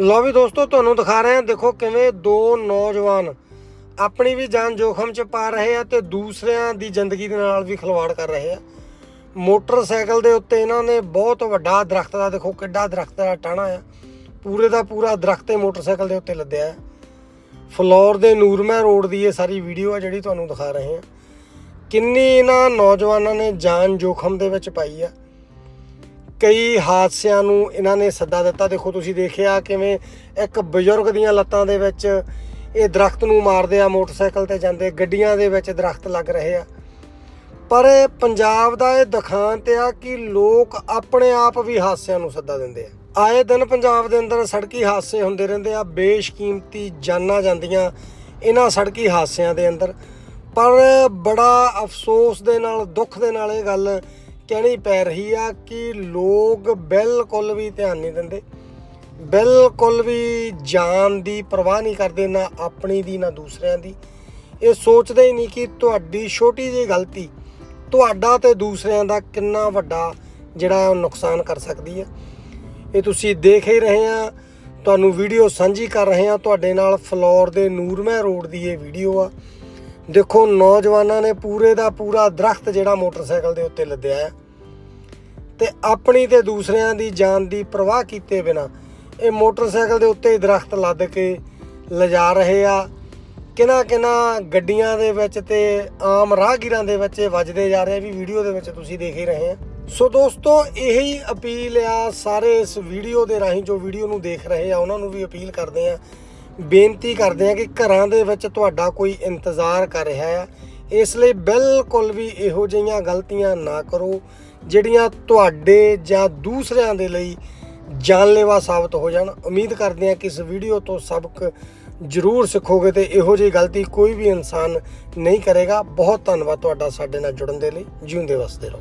ਲਓ ਵੀ ਦੋਸਤੋ, ਤੁਹਾਨੂੰ ਦਿਖਾ ਰਹੇ ਹਾਂ, ਦੇਖੋ ਕਿਵੇਂ ਦੋ ਨੌਜਵਾਨ ਆਪਣੀ ਵੀ ਜਾਨ ਜੋਖਮ 'ਚ ਪਾ ਰਹੇ ਆ ਤੇ ਦੂਸਰਿਆਂ ਦੀ ਜ਼ਿੰਦਗੀ ਦੇ ਨਾਲ ਵੀ ਖਿਲਵਾੜ ਕਰ ਰਹੇ ਆ। ਮੋਟਰਸਾਈਕਲ ਦੇ ਉੱਤੇ ਇਹਨਾਂ ਨੇ ਬਹੁਤ ਵੱਡਾ ਦਰਖਤ ਦਾ, ਦੇਖੋ ਕਿੱਡਾ ਦਰਖਤ ਦਾ ਟਾਣਾ ਆ। ਪੂਰੇ ਦਾ ਪੂਰਾ ਦਰਖਤ ਇਹ ਮੋਟਰਸਾਈਕਲ ਦੇ ਉੱਤੇ ਲੱਦਿਆ ਹੈ। ਫਲੋਰ ਦੇ ਨੂਰਮਹਿ ਰੋਡ ਦੀ ਇਹ ਸਾਰੀ ਵੀਡੀਓ ਆ ਜਿਹੜੀ ਤੁਹਾਨੂੰ ਦਿਖਾ ਰਹੇ ਹਾਂ। ਕਿੰਨੀ ਇਹਨਾਂ ਨੌਜਵਾਨਾਂ ਨੇ ਜਾਨ ਜੋਖਮ ਦੇ ਵਿੱਚ ਪਾਈ ਆ। ਕਈ ਹਾਦਸਿਆਂ ਨੂੰ ਇਹਨਾਂ ਨੇ ਸੱਦਾ ਦਿੱਤਾ। ਦੇਖੋ, ਤੁਸੀਂ ਦੇਖਿਆ ਕਿਵੇਂ ਇੱਕ ਬਜ਼ੁਰਗ ਦੀਆਂ ਲੱਤਾਂ ਦੇ ਵਿੱਚ ਇਹ ਦਰਖਤ ਨੂੰ ਮਾਰਦੇ ਆ, ਮੋਟਰਸਾਈਕਲ ਤੇ ਜਾਂਦੇ, ਗੱਡੀਆਂ ਦੇ ਵਿੱਚ ਦਰਖਤ ਲੱਗ ਰਹੇ ਆ। ਪਰ ਪੰਜਾਬ ਦਾ ਇਹ ਦਿਖਾਂਤ ਆ ਕਿ ਲੋਕ ਆਪਣੇ ਆਪ ਵੀ ਹਾਦਸਿਆਂ ਨੂੰ ਸੱਦਾ ਦਿੰਦੇ ਆ। ਆਏ ਦਿਨ ਪੰਜਾਬ ਦੇ ਅੰਦਰ ਸੜਕੀ ਹਾਦਸੇ ਹੁੰਦੇ ਰਹਿੰਦੇ ਆ, ਬੇਸ਼ਕੀਮਤੀ ਜਾਨਾਂ ਜਾਂਦੀਆਂ ਇਹਨਾਂ ਸੜਕੀ ਹਾਦਸਿਆਂ ਦੇ ਅੰਦਰ। ਪਰ ਬੜਾ ਅਫਸੋਸ ਦੇ ਨਾਲ, ਦੁੱਖ ਦੇ ਨਾਲ ਇਹ ਗੱਲ ਕਹਿਣੀ ਪੈ ਰਹੀ ਆ ਕਿ ਲੋਕ ਬਿਲਕੁਲ ਵੀ ਧਿਆਨ ਨਹੀਂ ਦਿੰਦੇ, ਬਿਲਕੁਲ ਵੀ ਜਾਨ ਦੀ ਪਰਵਾਹ ਨਹੀਂ ਕਰਦੇ, ਨਾ ਆਪਣੀ ਦੀ, ਨਾ ਦੂਸਰਿਆਂ ਦੀ। ਇਹ ਸੋਚਦੇ ਹੀ ਨਹੀਂ ਕਿ ਤੁਹਾਡੀ ਛੋਟੀ ਜਿਹੀ ਗਲਤੀ ਤੁਹਾਡਾ ਤੇ ਦੂਸਰਿਆਂ ਦਾ ਕਿੰਨਾ ਵੱਡਾ ਜਿਹੜਾ ਉਹ ਨੁਕਸਾਨ ਕਰ ਸਕਦੀ ਹੈ ਇਹ ਤੁਸੀਂ ਦੇਖ ਹੀ ਰਹੇ ਆ, ਤੁਹਾਨੂੰ ਵੀਡੀਓ ਸਾਂਝੀ ਕਰ ਰਹੇ ਆ, ਤੁਹਾਡੇ ਨਾਲ ਫਲੋਰ ਦੇ ਨੂਰਮਹਿ ਰੋਡ ਦੀ ਇਹ ਵੀਡੀਓ ਆ। ਦੇਖੋ, ਨੌਜਵਾਨਾਂ ਨੇ ਪੂਰੇ ਦਾ ਪੂਰਾ ਦਰਖਤ ਜਿਹੜਾ ਮੋਟਰਸਾਈਕਲ ਦੇ ਉੱਤੇ ਲੱਦਿਆ ਹੈ ਤੇ ਆਪਣੀ ਤੇ ਦੂਸਰਿਆਂ ਦੀ ਜਾਨ ਦੀ ਪਰਵਾਹ ਕੀਤੇ ਬਿਨਾ ਇਹ ਮੋਟਰਸਾਈਕਲ ਦੇ ਉੱਤੇ ਹੀ ਦਰਖਤ ਲੱਦ ਕੇ ਲਿਜਾ ਰਹੇ ਆ। ਕਿਨਾ ਕਿਨਾ ਗੱਡੀਆਂ ਦੇ ਵਿੱਚ ਤੇ ਆਮ ਰਾਹਗੀਰਾਂ ਦੇ ਵਿੱਚ ਇਹ ਵੱਜਦੇ ਜਾ ਰਹੇ ਵੀ ਵੀਡੀਓ ਦੇ ਵਿੱਚ ਤੁਸੀਂ ਦੇਖ ਹੀ ਰਹੇ ਆ। ਸੋ ਦੋਸਤੋ, ਇਹੀ ਅਪੀਲ ਆ, ਸਾਰੇ ਇਸ ਵੀਡੀਓ ਦੇ ਰਾਹੀਂ ਜੋ ਵੀਡੀਓ ਨੂੰ ਦੇਖ ਰਹੇ ਆ, ਉਹਨਾਂ ਨੂੰ ਵੀ ਅਪੀਲ ਕਰਦੇ ਆ ਬੇਨਤੀ ਕਰਦੇ ਆ ਕਿ ਘਰਾਂ ਦੇ ਵਿੱਚ ਤੁਹਾਡਾ ਕੋਈ ਇੰਤਜ਼ਾਰ ਕਰ ਰਿਹਾ ਆ, ਇਸ ਲਈ ਬਿਲਕੁਲ ਵੀ ਇਹੋ ਜਿਹੀਆਂ ਗਲਤੀਆਂ ਨਾ ਕਰੋ, ਜਿਹੜੀਆਂ ਤੁਹਾਡੇ ਜਾਂ ਦੂਸਰਿਆਂ ਦੇ ਲਈ ਜਾਨਲੇਵਾ ਸਾਬਤ ਹੋ ਜਾਣ। ਉਮੀਦ ਕਰਦੇ ਆ ਕਿ ਇਸ ਵੀਡੀਓ ਤੋਂ ਸਬਕ ਜ਼ਰੂਰ ਸਿੱਖੋਗੇ ਤੇ ਇਹੋ ਜਿਹੀ ਗਲਤੀ ਕੋਈ ਵੀ ਇਨਸਾਨ ਨਹੀਂ ਕਰੇਗਾ। ਬਹੁਤ ਧੰਨਵਾਦ ਤੁਹਾਡਾ ਸਾਡੇ ਨਾਲ ਜੁੜਨ ਦੇ ਲਈ। ਜਿਉਂਦੇ ਵਸਦੇ ਰਹੋ।